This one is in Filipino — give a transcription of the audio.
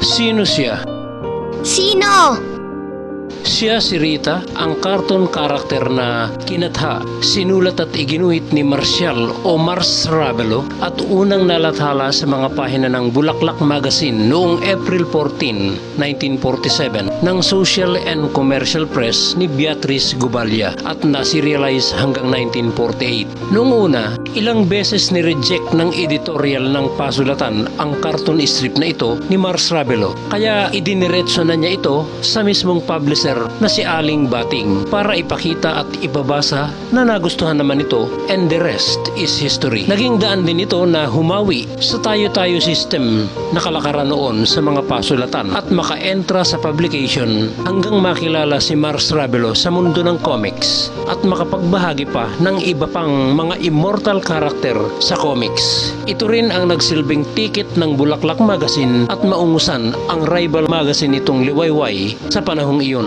Sino siya? Sino? Siya si Rita, ang cartoon character na kinatha, sinulat at iginuhit ni Marcial o Mars Ravelo at unang nalathala sa mga pahina ng Bulaklak Magazine noong April 14, 1947 ng Social and Commercial Press ni Beatrice Gubalya at naserialize hanggang 1948. Noong una, ilang beses ni-reject ng editorial ng pasulatan ang cartoon strip na ito ni Mars Ravelo kaya idiniretso na niya ito sa mismong publisher na si Aling Bating para ipakita at ibabasa na nagustuhan naman ito and the rest is history. Naging daan din ito na humawi sa tayo-tayo system na kalakaran noon sa mga pasulatan at maka-entra sa publication hanggang makilala si Mars Ravelo sa mundo ng comics at makapagbahagi pa ng iba pang mga immortal character sa comics. Ito rin ang nagsilbing ticket ng Bulaklak Magazine at maungusan ang rival magazine nitong Liwayway sa panahong iyon.